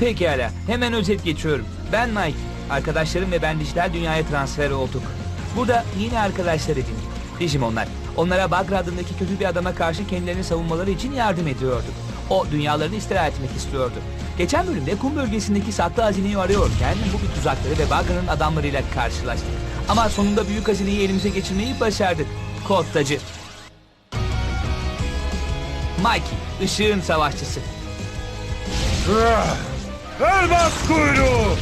Pekala, hemen özet geçiyorum. Ben Mike. Arkadaşlarım ve ben dijital dünyaya transfer olduk. Burada yeni arkadaşlar edindik. Dijimonlar. Onlara Bagra adındaki kötü bir adama karşı kendilerini savunmaları için yardım ediyorduk. O dünyalarını istila etmek istiyordu. Geçen bölümde kum bölgesindeki saklı hazineyi arıyorken bu bir tuzakları ve Bagra'nın adamlarıyla karşılaştık. Ama sonunda büyük hazineyi elimize geçirmeyi başardık. Kod tacı. Mikey, ışığın savaşçısı. Elmas kuyruğu!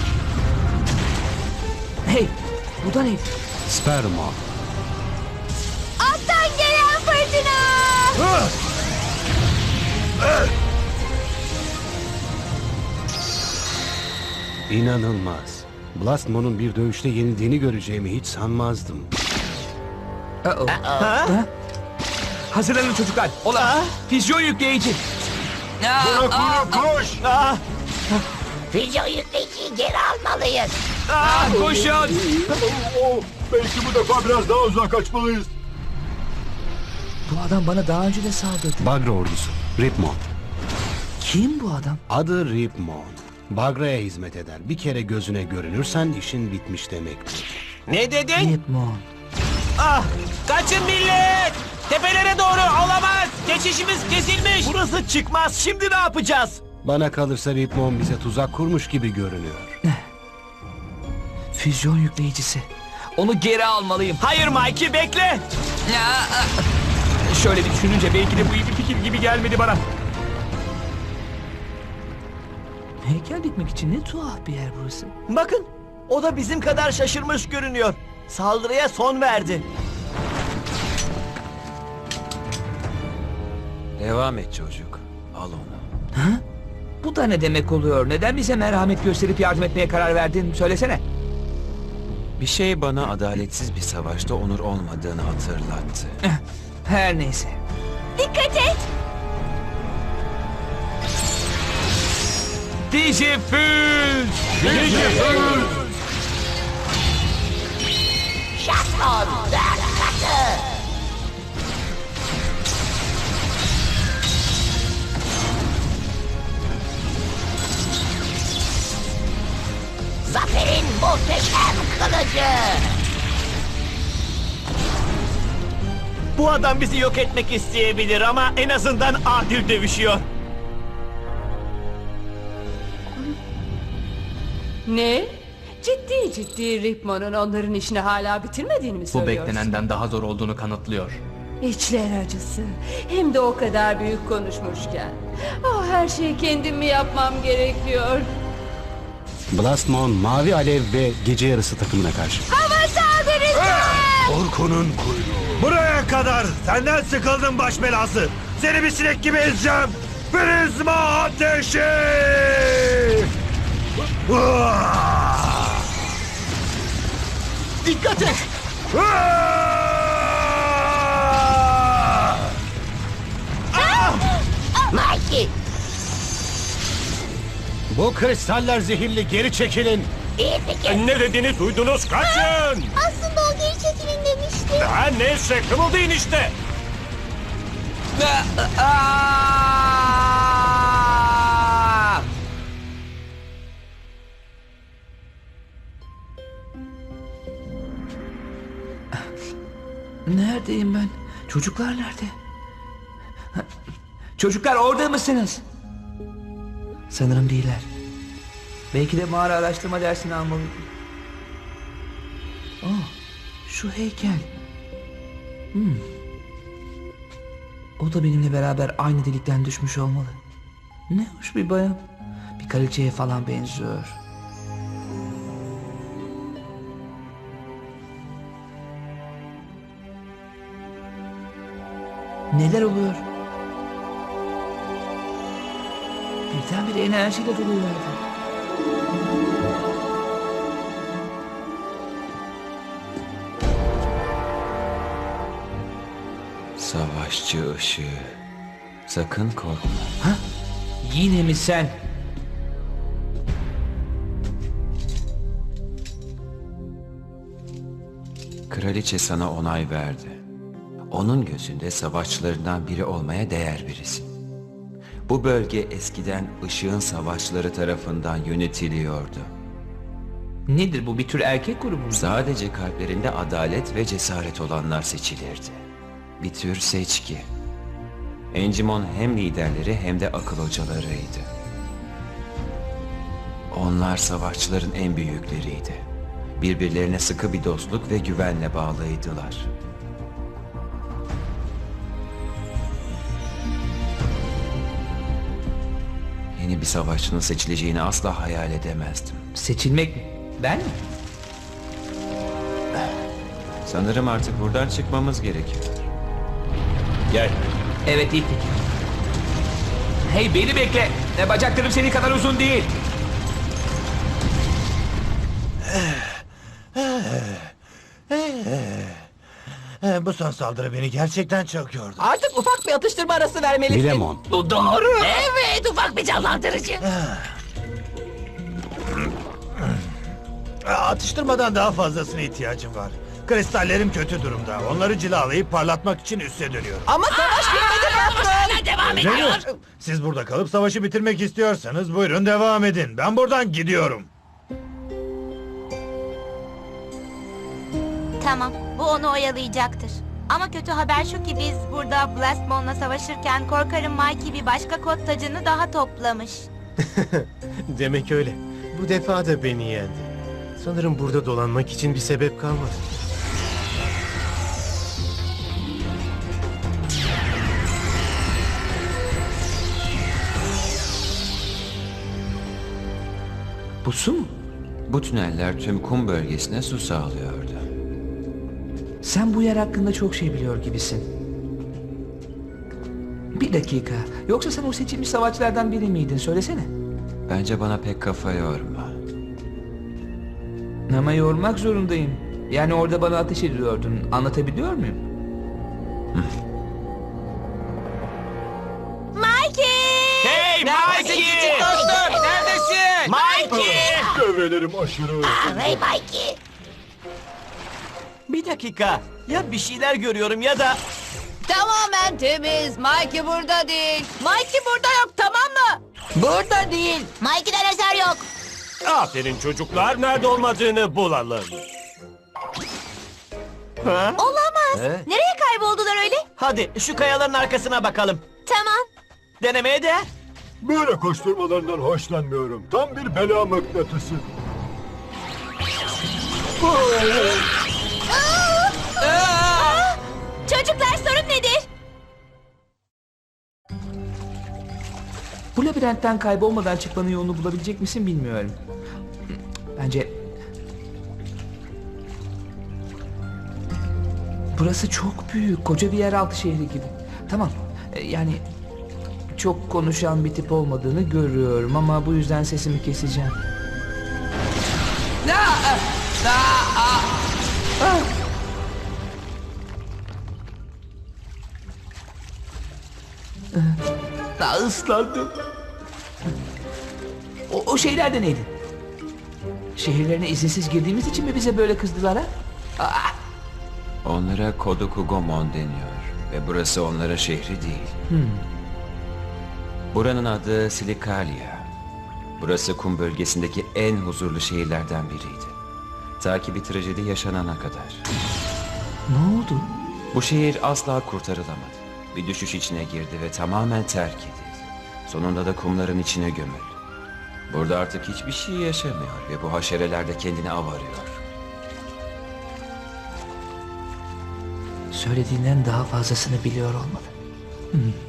Hey, bu da ne? Sperma. Alttan gelen fırtına. Ah! İnanılmaz. Blastmon'un bir dövüşte yenildiğini göreceğimi hiç sanmazdım. Uh-oh. Ha? Hazırlanın çocuklar. Ola. Füzyon yükleyici. Aa, Buna aa, koş! Füzyon yükleyiciyi geri almalıyız. aa, koşun. Oo, belki bu defa biraz daha uzak kaçmalıyız. Bu adam bana daha önce de saldırdı. Bagra ordusu. Ripmon. Kim bu adam? Adı Ripmon. Bagra'ya hizmet eder. Bir kere gözüne görünürsen işin bitmiş demektir. Ne dedin? Ripmon. Ah! Kaçın millet! Tepelere doğru olamaz! Geçişimiz kesilmiş! Burası çıkmaz. Şimdi ne yapacağız? Bana kalırsa Ripmon bize tuzak kurmuş gibi görünüyor. Füzyon yükleyicisi. Onu geri almalıyım. Hayır Mikey bekle! Şöyle bir düşününce belki de bu iyi bir fikir gibi gelmedi bana. Heykel dikmek için ne tuhaf bir yer burası. Bakın o da bizim kadar şaşırmış görünüyor. Saldırıya son verdi. Devam et çocuk. Al onu. Bu da ne demek oluyor? Neden bize merhamet gösterip yardım etmeye karar verdin? Söylesene. Bir şey bana adaletsiz bir savaşta onur olmadığını hatırlattı. Her neyse. Dikkat et. Dijifüz! Şatron dört katı. Bu adam bizi yok etmek isteyebilir ama en azından adil dövüşüyor. Ne? Ciddi ciddi Ripmon'un onların işini hala bitirmediğini mi Bu söylüyorsun? beklenenden daha zor olduğunu kanıtlıyor. İçler acısı. Hem de o kadar büyük konuşmuşken. Ah her şeyi kendim mi yapmam gerekiyor? Blastmon, Mavi Alev ve Gece Yarısı takımına karşı. Hava saldırısı. Orkun'un kuyruğu. Buraya kadar senden sıkıldım baş belası. Seni bir sinek gibi ezeceğim. Prizma ateşi! Ah! Dikkat et! Ah! Mikey Bu kristaller zehirli geri çekilin. iyi fikir. Ne dediğini duydunuz kaçın! Aslında o geri çekilin demişti. Ha neyse kımıldayın işte. Neredeyim ben? Çocuklar nerede? Çocuklar orada mısınız? Sanırım değiller. Belki de mağara araştırma dersini almalıyım. Oh, şu heykel. Hmm. O da benimle beraber aynı delikten düşmüş olmalı. Ne hoş bir bayan. Bir kraliçeye falan benziyor. Neler oluyor? Birdenbire enerjiyle doluyorlardı. Savaşçı ışığı. Sakın korkma. Yine mi sen? Kraliçe sana onay verdi. Onun gözünde savaşçılarından biri olmaya değer birisin. Bu bölge eskiden ışığın savaşçıları tarafından yönetiliyordu. Nedir bu bir tür erkek grubu mu? Sadece kalplerinde adalet ve cesaret olanlar seçilirdi. Bir tür seçki. Encimon hem liderleri hem de akıl hocalarıydı. Onlar savaşçıların en büyükleriydi. Birbirlerine sıkı bir dostluk ve güvenle bağlıydılar. Yeni bir savaşçının seçileceğini asla hayal edemezdim. Seçilmek mi? Ben mi? Sanırım artık buradan çıkmamız gerekiyor. Gel. Evet iyi fikir. Hey beni bekle. Ne bacaklarım senin kadar uzun değil. Ee, bu son saldırı beni gerçekten çok yordu. Artık ufak bir atıştırma arası vermelisin. Bilemon. Bu doğru. Evet ufak bir canlandırıcı. Ee, Atıştırmadan daha fazlasına ihtiyacım var. Kristallerim kötü durumda. Onları cilalayıp parlatmak için üste dönüyorum. Ama savaş bitmedi patron. Devam ediyor. Siz burada kalıp savaşı bitirmek istiyorsanız buyurun devam edin. Ben buradan gidiyorum. Tamam, bu onu oyalayacaktır. Ama kötü haber şu ki biz burada Blastmon'la savaşırken korkarım Mikey bir başka kod tacını daha toplamış. Demek öyle. Bu defa da beni yendi. Sanırım burada dolanmak için bir sebep kalmadı. Bu su mu? Bu tüneller tüm kum bölgesine su sağlıyordu. Sen bu yer hakkında çok şey biliyor gibisin. Bir dakika. Yoksa sen o seçilmiş savaşçılardan biri miydin? Söylesene. Bence bana pek kafa yorma. Ama yormak zorundayım. Yani orada bana ateş ediyordun. Anlatabiliyor muyum? Mikey! Hey Mikey. Bir dakika. Ya bir şeyler görüyorum ya da... Tamamen temiz. Mikey burada değil. Mikey burada yok tamam mı? Burada değil. Mikey'den eser yok. Aferin çocuklar. Nerede olmadığını bulalım. Olamaz. Nereye kayboldular öyle? Hadi şu kayaların arkasına bakalım. Tamam. Denemeye değer. Böyle koşturmalarından hoşlanmıyorum. Tam bir bela mıknatısı. Çocuklar sorun nedir? Bu labirentten kaybolmadan çıkmanın yolunu bulabilecek misin bilmiyorum. Bence... Burası çok büyük, koca bir yeraltı şehri gibi. Tamam, e, yani çok konuşan bir tip olmadığını görüyorum ama bu yüzden sesimi keseceğim. Aa! Ah! Daha ıslandım. O, o şeyler de neydi? Şehirlerine izinsiz girdiğimiz için mi bize böyle kızdılar ha? Aa! Onlara Kodokugomon deniyor ve burası onlara şehri değil. Buranın adı Silikalia. Burası kum bölgesindeki en huzurlu şehirlerden biriydi. Ta ki bir trajedi yaşanana kadar. Ne oldu? Bu şehir asla kurtarılamadı. Bir düşüş içine girdi ve tamamen terk edildi. Sonunda da kumların içine gömüldü. Burada artık hiçbir şey yaşamıyor ve bu haşereler de kendini av arıyor. Söylediğinden daha fazlasını biliyor olmalı. Hmm.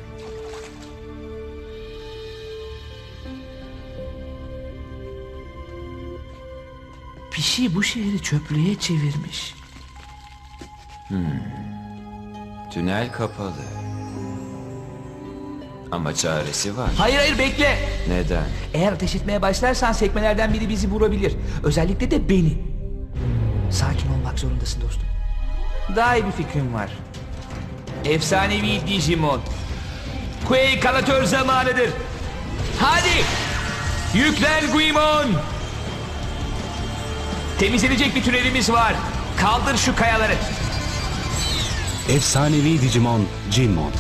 Şey bu şehri çöplüğe çevirmiş. Tünel kapalı. Ama çaresi var. Hayır hayır bekle. Neden? Eğer ateş etmeye başlarsan sekmelerden biri bizi vurabilir. Özellikle de beni. Sakin olmak zorundasın dostum. Daha iyi bir fikrim var. Efsanevi Digimon. Quake kanatör zamanıdır. Hadi. Yüklen Guimon. Temizlenecek bir tünelimiz var. Kaldır şu kayaları. Efsanevi Digimon Jinmon.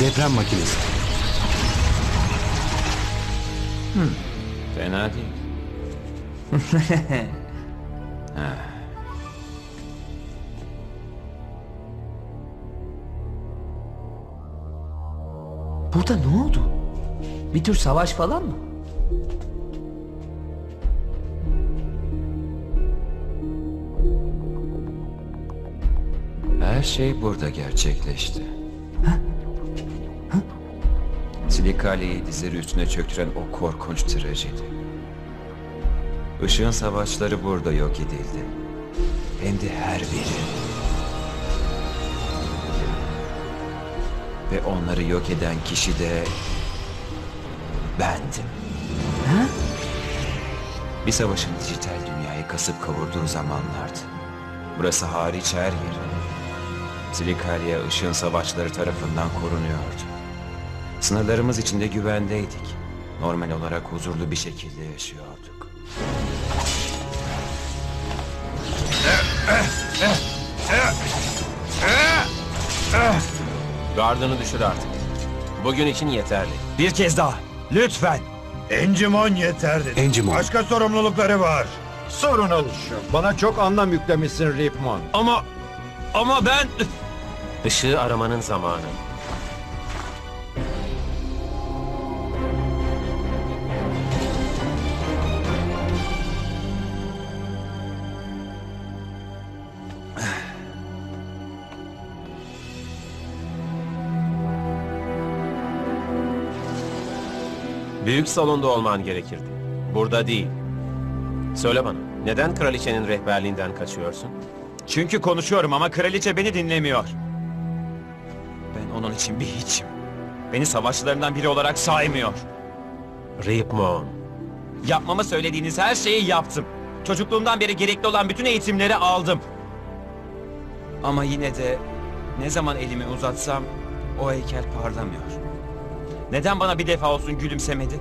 Deprem makinesi. Fena değil. Burada ne oldu? Bir tür savaş falan mı? Şey burada gerçekleşti. Silikale'yi dizleri üstüne çöktüren o korkunç trajedi. Işığın savaşları burada yok edildi. Hem de her biri. Ve onları yok eden kişi de bendim. Bir savaşın dijital dünyayı kasıp kavurduğu zamanlardı. Burası hariç her yeri. Silikalia ışığın savaşları tarafından korunuyordu. Sınırlarımız içinde güvendeydik. Normal olarak huzurlu bir şekilde yaşıyorduk. Gardını düşür artık. Bugün için yeterli. Bir kez daha. Lütfen. Encimon yeter dedi. Encimon. Başka sorumlulukları var. Sorun oluşuyor. Bana çok anlam yüklemişsin Ripmon. Ama... Ama ben... Işığı aramanın zamanı. Büyük salonda olman gerekirdi. Burada değil. Söyle bana, neden kraliçenin rehberliğinden kaçıyorsun? Çünkü konuşuyorum ama kraliçe beni dinlemiyor. Ben onun için bir hiçim. Beni savaşçılarından biri olarak saymıyor. Ripmon. Yapmamı söylediğiniz her şeyi yaptım. Çocukluğumdan beri gerekli olan bütün eğitimleri aldım. Ama yine de ne zaman elimi uzatsam o heykel parlamıyor. Neden bana bir defa olsun gülümsemedi?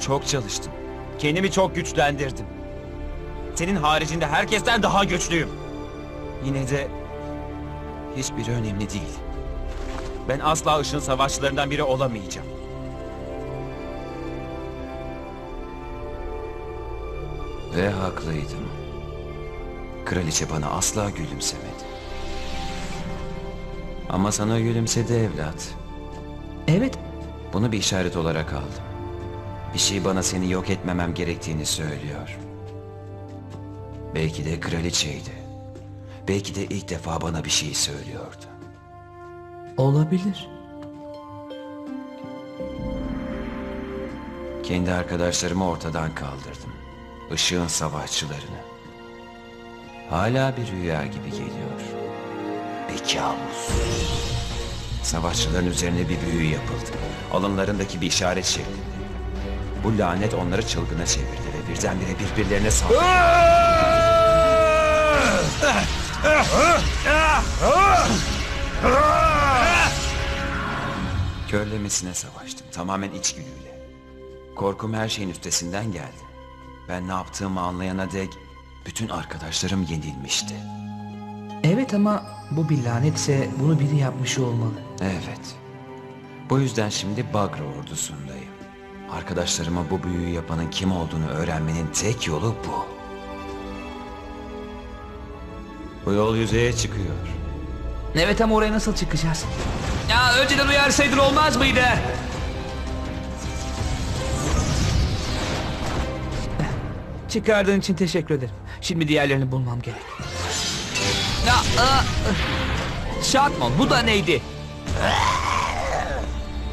Çok çalıştım. Kendimi çok güçlendirdim. Senin haricinde herkesten daha güçlüyüm. Yine de hiçbiri önemli değil. Ben asla ışın savaşçılarından biri olamayacağım. Ve haklıydım. Kraliçe bana asla gülümsemedi. Ama sana gülümsedi evlat. Evet. Bunu bir işaret olarak aldım. Bir şey bana seni yok etmemem gerektiğini söylüyor. Belki de kraliçeydi. Belki de ilk defa bana bir şey söylüyordu. Olabilir. Kendi arkadaşlarımı ortadan kaldırdım. Işığın savaşçılarını. Hala bir rüya gibi geliyor. Bir kabus. Savaşçıların üzerine bir büyü yapıldı. Alınlarındaki bir işaret şeklinde. Bu lanet onları çılgına çevirdi ve birdenbire birbirlerine saldırdı. Körlemesine savaştım. Tamamen içgüdüyle. Korkum her şeyin üstesinden geldi. Ben ne yaptığımı anlayana dek bütün arkadaşlarım yenilmişti. Evet ama bu bir lanetse bunu biri yapmış olmalı. Evet. Bu yüzden şimdi Bagra ordusundayım. Arkadaşlarıma bu büyüyü yapanın kim olduğunu öğrenmenin tek yolu bu. Bu yol yüzeye çıkıyor. Evet ama oraya nasıl çıkacağız? Ya önceden uyarsaydın olmaz mıydı? Çıkardığın için teşekkür ederim. Şimdi diğerlerini bulmam gerek. Ya, aa, Şatmon bu da neydi?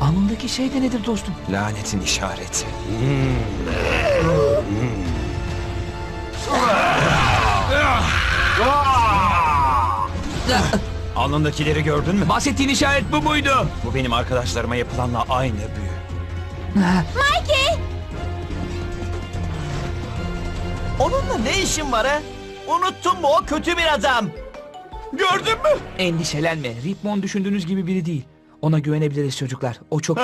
Alnındaki şey de nedir dostum? Lanetin işareti. Alnındakileri gördün mü? Bahsettiğin işaret bu muydu? Bu benim arkadaşlarıma yapılanla aynı büyü. Mikey! Onunla ne işin var ha? Unuttun mu o kötü bir adam? Gördün mü? Endişelenme. Ripmon düşündüğünüz gibi biri değil. Ona güvenebiliriz çocuklar. O çok...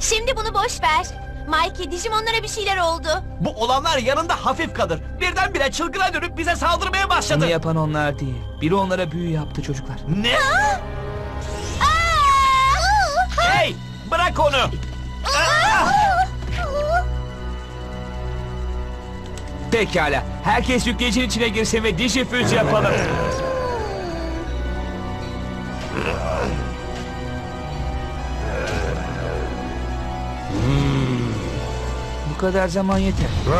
Şimdi bunu boş ver. Mikey Digimonlara bir şeyler oldu. Bu olanlar yanında hafif kalır. Birdenbire çılgına dönüp bize saldırmaya başladı. Bunu yapan onlar değil. Biri onlara büyü yaptı çocuklar. Ne? Hey! Bırak onu! Ah! Pekala. Herkes yükleyicinin içine girsin ve dijifüz yapalım. Bu kadar zaman yeter.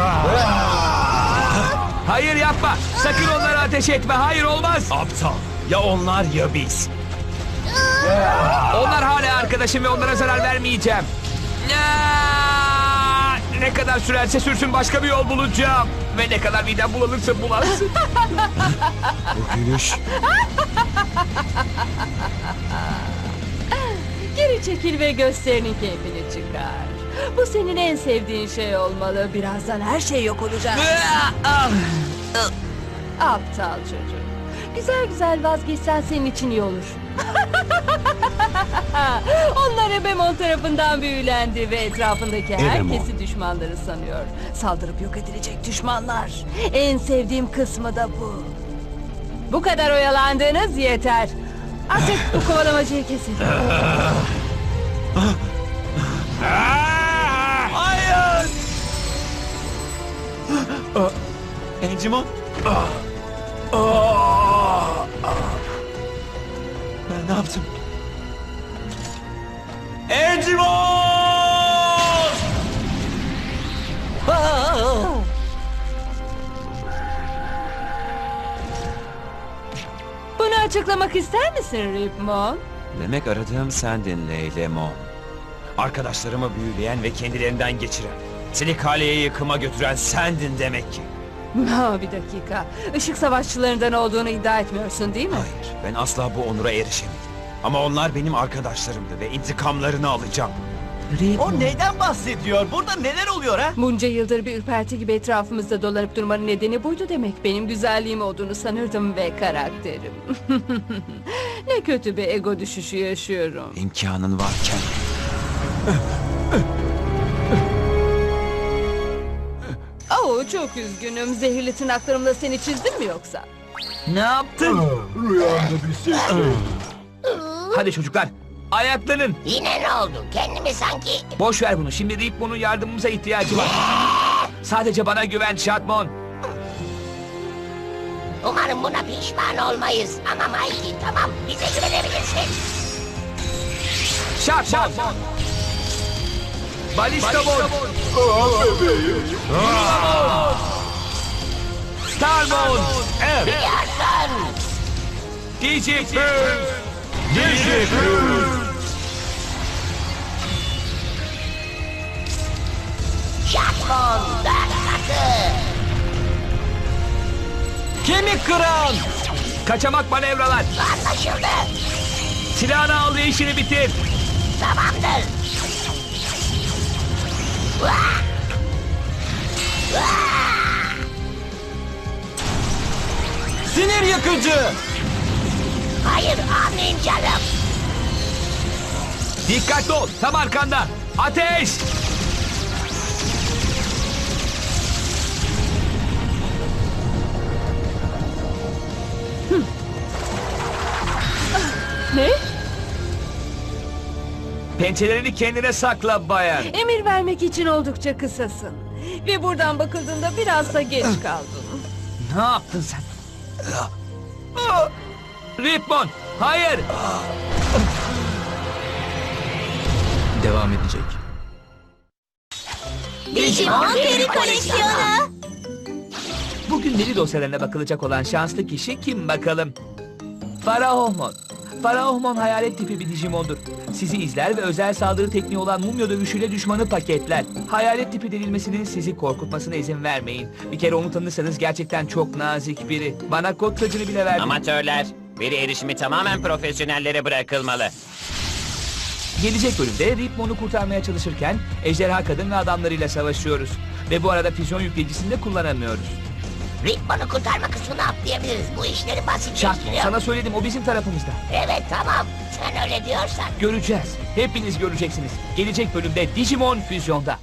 Hayır yapma. Sakın onlara ateş etme. Hayır olmaz. Aptal. Ya onlar ya biz. Onlar hala arkadaşım ve onlara zarar vermeyeceğim. Ne kadar sürerse sürsün başka bir yol bulacağım. Ve ne kadar midem bulanırsa bulansın. Geri çekil ve gösterinin keyfini çıkar. Bu senin en sevdiğin şey olmalı. Birazdan her şey yok olacak. Aptal çocuk. Güzel güzel vazgeçsen senin için iyi olur. Onlar Ebemon tarafından büyülendi ve etrafındaki Ebemon. herkesi düşmanları sanıyor. Saldırıp yok edilecek düşmanlar. En sevdiğim kısmı da bu. Bu kadar oyalandığınız yeter. Artık bu kovalamacayı kesin. Encimon. Ben ne yaptım? Encimon! Bunu açıklamak ister misin Ripmon? Demek aradığım sendin Leylemon. Arkadaşlarımı büyüleyen ve kendilerinden geçiren, Silikale'ye yıkıma götüren sendin demek ki. Ha, bir dakika. Işık savaşçılarından olduğunu iddia etmiyorsun değil mi? Hayır, ben asla bu onura erişemedim. Ama onlar benim arkadaşlarımdı ve intikamlarını alacağım. O neyden bahsediyor? Burada neler oluyor ha? Bunca yıldır bir ürperti gibi etrafımızda dolanıp durmanın nedeni buydu demek. Benim güzelliğim olduğunu sanırdım ve karakterim. ne kötü bir ego düşüşü yaşıyorum. İmkanın varken Oo çok üzgünüm. Zehirli tırnaklarımla seni çizdim mi yoksa? Ne yaptın? Rüyamda bir ses Hadi çocuklar. Ayaklanın. Yine ne oldu? Kendimi sanki... Boş ver bunu. Şimdi Ripmon'un yardımımıza ihtiyacı var. Sadece bana güven Şatmon. Umarım buna pişman olmayız. Ama Mikey tamam bize güvenebilirsin. Şatmon. Balista Bon. Starmon. Biliyorsun. Digifüz. Şatmon dakikası. Kemik kıran! Kaçamak manevralar. Anlaşıldı. Silahını al ve işini bitir. Tamamdır. Sinir yakıcı! Hayır amin canım. Dikkatli ol. Tam arkanda. Ateş. Pençelerini kendine sakla bayan. Emir vermek için oldukça kısasın. Ve buradan bakıldığında biraz da geç kaldın. Ne yaptın sen? Ripmon. Hayır. Devam edecek. Digimon peri koleksiyonu. Bugün veri dosyalarına bakılacak olan şanslı kişi kim bakalım? Faraohmon. Faraohmon hayalet tipi bir Digimon'dur. Sizi izler ve özel saldırı tekniği olan mumya dövüşüyle düşmanı paketler. Hayalet tipi denilmesinin sizi korkutmasına izin vermeyin. Bir kere onu tanırsanız gerçekten çok nazik biri. Bana kod tacını bile verdi. Amatörler, veri erişimi tamamen profesyonellere bırakılmalı. Gelecek bölümde Ripmon'u kurtarmaya çalışırken ejderha kadın ve adamlarıyla savaşıyoruz. Ve bu arada füzyon yükleyicisini de kullanamıyoruz. Ritmanı kurtarma kısmını atlayabiliriz. Bu işleri basitleştiriyor. sana söyledim o bizim tarafımızda. Evet tamam. Sen öyle diyorsan. Göreceğiz. Hepiniz göreceksiniz. Gelecek bölümde Digimon Füzyon'da.